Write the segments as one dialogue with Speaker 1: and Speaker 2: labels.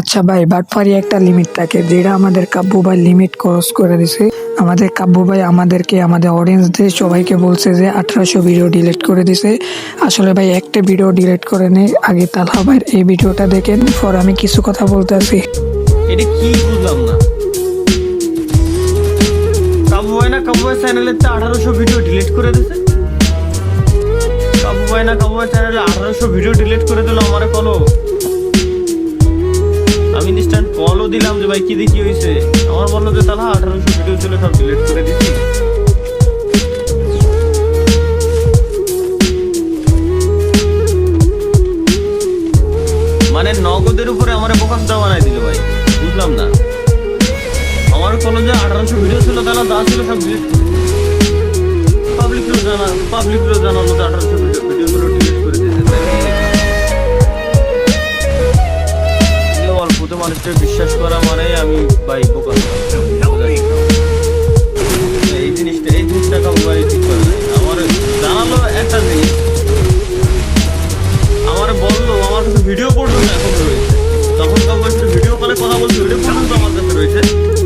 Speaker 1: আচ্ছা ভাই বাটপারি একটা লিমিট থাকে। যেটা আমাদের কাব্য ভাই লিমিট ক্রস করে দিছে। আমাদের কাব্য ভাই আমাদেরকে, আমাদের অডিয়েন্সদের সবাইকে বলছে যে, আঠারোশো ভিডিও ডিলিট করে দিছে। আসলে ভাই, একটা ভিডিও ডিলিট করে নেই আগে তালহা ভাইয়ের এই ভিডিওটা দেখেন, পর আমি কিছু কথা বলতে আছি
Speaker 2: এটা কি বুঝলাম না। আঠারোশো ভিডিও ডিলিট করে দিছে। ভিডিও ডিলিট করে দিল, আমারে কলো আমি ইনস্ট্যান্ট কলও দিলাম যে, ভাই, কি দেখি হয়েছে আমার বলল যে তাহলে আঠারোশো ভিডিও ছিল সব ডিলিট করে দিচ্ছি মানে নগদের উপরে আমার বোকাস দেওয়া বানাই দিল, ভাই, বুঝলাম না। আমার কলেজে আঠারোশো ভিডিও ছিল তাহলে যা ছিল সব ডিলিট পাবলিকও জানা পাবলিকও জানালো যে আঠারোশো মানুষকে বিশ্বাস করা মানে আমি ভাই বোকা। এই জিনিসটা এই জিনিসটা ঠিক করে। আমার জানালো একটা জিনিস। আমার বলল, আমার কাছে ভিডিও এখন রয়েছে। তখন ভিডিও কলে কথা ভিডিও আমার কাছে রয়েছে।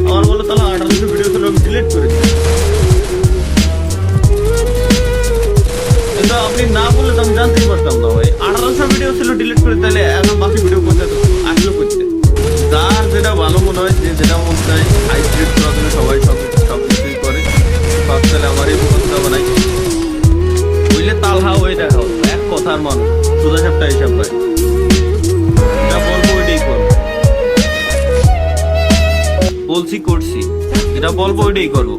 Speaker 2: আমার বলল, তাহলে ভিডিও ছিল আমি ডিলিট করে দিই আপনি না বললে তো আমি জানতেই পারতাম না ভাই। আঠারোশো ভিডিও ছিল ডিলিট করে তাহলে এখন বাকি ভিডিও কথার মানুষ সোজা সাপটা হিসাব ভাই। বলছি, করছি। এটা বলব ওইটাই করব।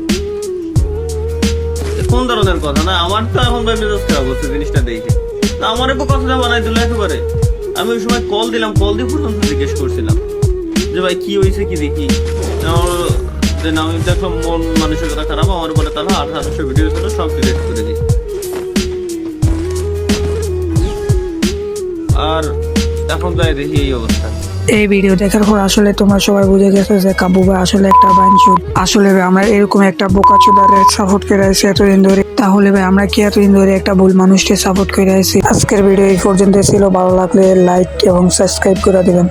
Speaker 2: কোন ধরনের কথা? না, আমার তো এখন ভাই মেজাজ খারাপ হচ্ছে জিনিসটা দেখে। আমার একটু কথাটা বানাই দিল একেবারে। আমি ওই সময় কল দিলাম কল দিয়ে পর্যন্ত জিজ্ঞেস করছিলাম যে ভাই, কি হয়েছে, কি দেখি? আমার আমি দেখলাম মন, মানসিকতা খারাপ, আমার বলে, তাহলে আঠারোশো ভিডিও ছিল সব ডিলিট করে দিই। এখন এই
Speaker 1: ভিডিও দেখার পর আসলে তোমার সবাই বুঝে গেছে যে কাবু ভাই আসলে একটা বাইনচুদ আসলে ভাই, আমরা এরকম একটা বোকা চুদারে সাপোর্ট করে আছি এতদিন ধরে। তাহলে ভাই, আমরা কি এতদিন ধরে একটা ভুল মানুষকে সাপোর্ট করে আছি আজকের ভিডিও এই পর্যন্ত ছিল। ভালো লাগলে লাইক এবং সাবস্ক্রাইব করে দিবেন।